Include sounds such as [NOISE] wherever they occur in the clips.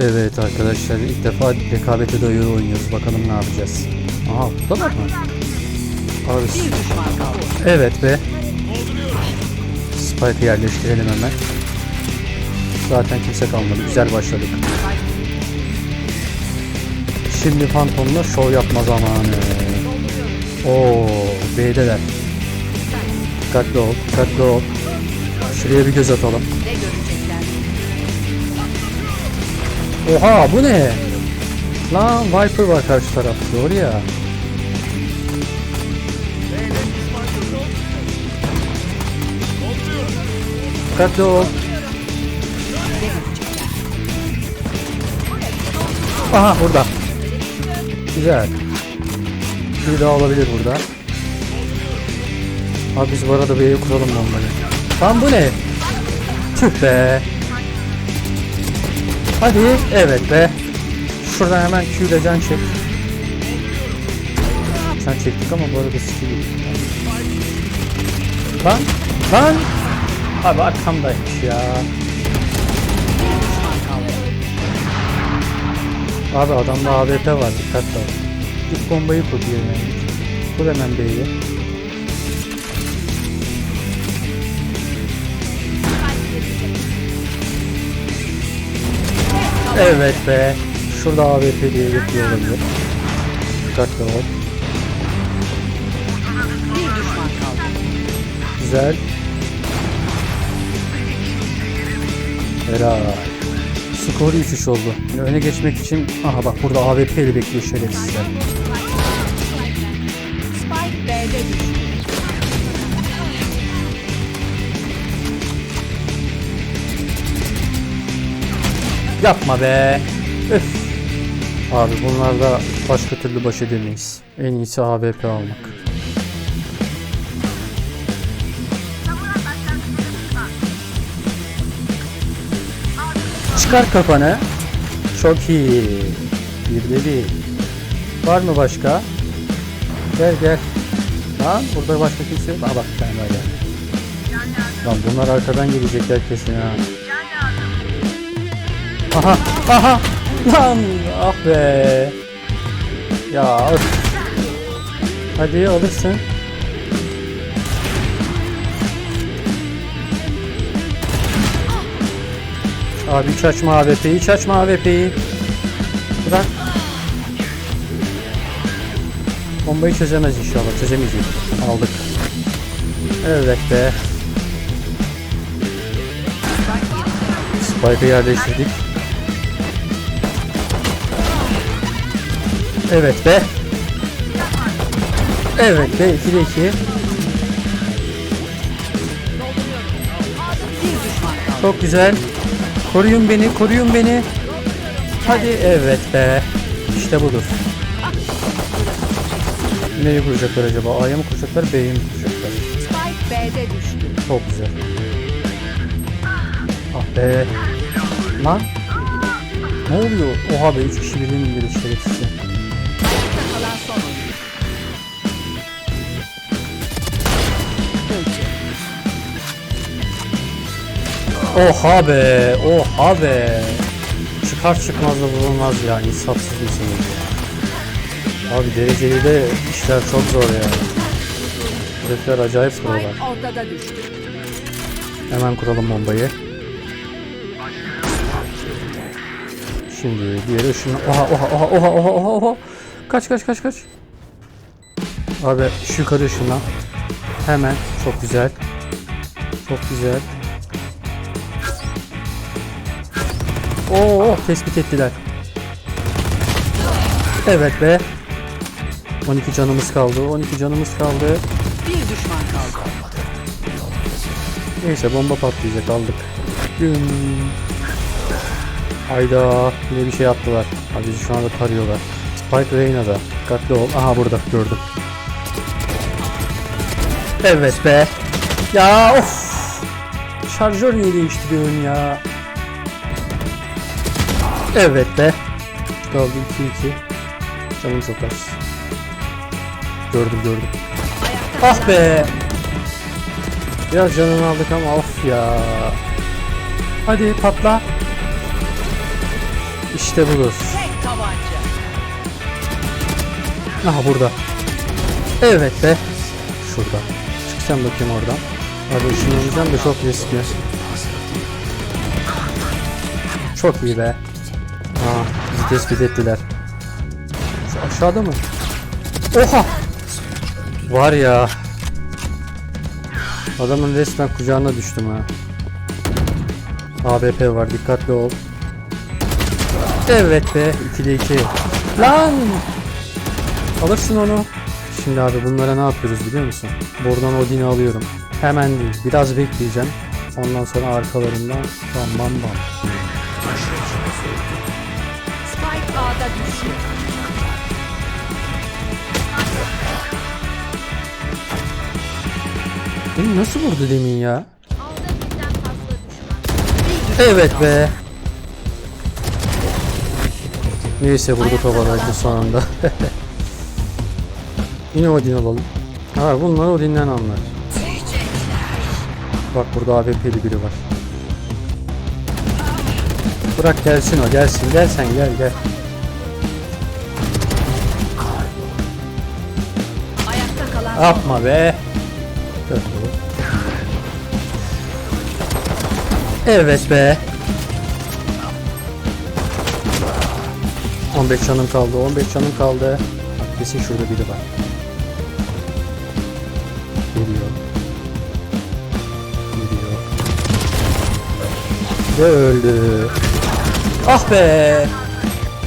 Evet arkadaşlar ilk defa rekabete dayalı oynuyoruz. Bakalım ne yapacağız. Aha burada mı? Kaldı. evet be. Spike'ı yerleştirelim hemen. Zaten kimse kalmadı. Güzel başladık. Şimdi Phantom'la şov yapma zamanı. Oo, B'deler. Dikkatli ol, dikkatli ol. Şuraya bir göz atalım. Oha bu ne? Lan Viper var karşı tarafta doğru ya. Dikkatli ol. Aha burada. Güzel. Bir daha olabilir burada. Abi biz bu arada B'yi kuralım bombayı. Lan bu ne? Tüh be. Hadi. Evet be. Şuradan hemen Q ile can çek. Can çektik ama bu arada skill. Lan. Lan. Abi arkamdaymış ya. Abi adamda AWP var dikkatli ol. Git bombayı kur yerine. Kur hemen B'yi. Evet be. Şurada AWP diye yapıyor olabilir. Dikkatli ol. Güzel. Helal. Skoru 3-3 oldu. Yani öne geçmek için aha bak burada AWP ile bekliyor şerefsizler. Spike B'de düştü. Yapma be. Üf. Abi bunlarla başka türlü baş edemeyiz. En iyisi AWP almak. Çıkar kafanı. Çok iyi. Bir de bir. Var mı başka? Gel gel. Lan burada başka kimse yok. Aa bak tane daha geldi. Lan bunlar arkadan gelecekler kesin ha. Aha aha. Lan ah be. Ya öf. hadi alırsın. Abi hiç açma AWP'yi hiç açma AWP'yi bırak. Bombayı çözemez inşallah çözemeyecek. Aldık. Evet be. Spike'ı yerleştirdik Evet be. Evet be 2'de 2. Bir düşman kaldı. Çok güzel. Koruyun beni, koruyun beni. Hadi evet be. İşte budur. Neyi kuracaklar acaba? A'ya mı kuracaklar, B'ye mi kuracaklar? Spike B'de düştü. Çok güzel. Ah be. Lan. Ne oluyor? Oha be 3 kişi birden indirdi şerefsiz. Oha be, oha be. Çıkar çıkmaz da vurulmaz ya. İnsafsız mısınız ya? Abi dereceli de işler çok zor ya. Herifler acayip düştü. Hemen kuralım bombayı. Şimdi diğer ışını... Oha oha oha oha oha oha oha. Kaç kaç kaç kaç. Abi şu yukarı ışınlan. Hemen. Çok güzel. Çok güzel. Oo tespit ettiler. Evet be. 12 canımız kaldı. 12 canımız kaldı. Bir düşman kaldı. Neyse bomba patlayacak aldık. Güm. Hayda yine bir şey attılar. Bizi şu anda tarıyorlar. Spike Reyna'da. Dikkatli ol. Aha burada gördüm. Evet be. Ya of. Şarjör niye değiştiriyorsun ya? Evet be. Kaldı 2-2. Canım çok az. Gördüm gördüm. Ah be. Biraz canını aldık ama of ya. Hadi patla. İşte budur. Aha burada. Evet be. Şurada. Çık sen bakayım oradan. Abi ışınlanacağım da çok riskli. Çok iyi be. Aa, bizi tespit ettiler. Şu aşağıda mı? Oha! Var ya. Adamın resmen kucağına düştüm ha. ABP var dikkatli ol. Evet be 2'de 2. Lan! Alırsın onu. Şimdi abi bunlara ne yapıyoruz biliyor musun? Buradan Odin'i alıyorum. Hemen değil. Biraz bekleyeceğim. Ondan sonra arkalarından bam bam bam. Beni nasıl vurdu demin ya? Evet be. Neyse vurdu kafalardı sonunda. [LAUGHS] Yine Odin alalım. Ha bunlar Odin'den anlar. Bak burada AWP'li biri var. Bırak gelsin o gelsin gel sen gel gel. Yapma be. Evet be. 15 canım kaldı. 15 canım kaldı. Bak kesin şurada biri var. Geliyor. Geliyor. Ve öldü. Ah be.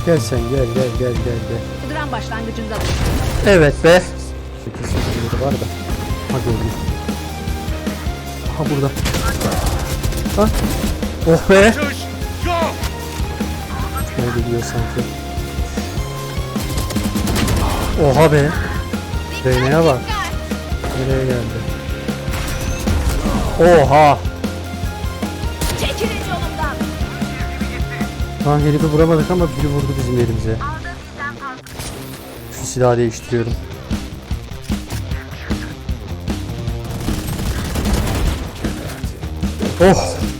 Gel sen gel gel gel gel gel. Kuduran başlangıcında. Evet be. 8 8 var da. Ha gördüm. Aha burada. Ha. Oh be. Ne gidiyor sanki. Oha be. Reyna'ya bak. Nereye geldi? Oha. Lan herifi vuramadık ama biri vurdu bizim elimize. Şu silahı değiştiriyorum. Oh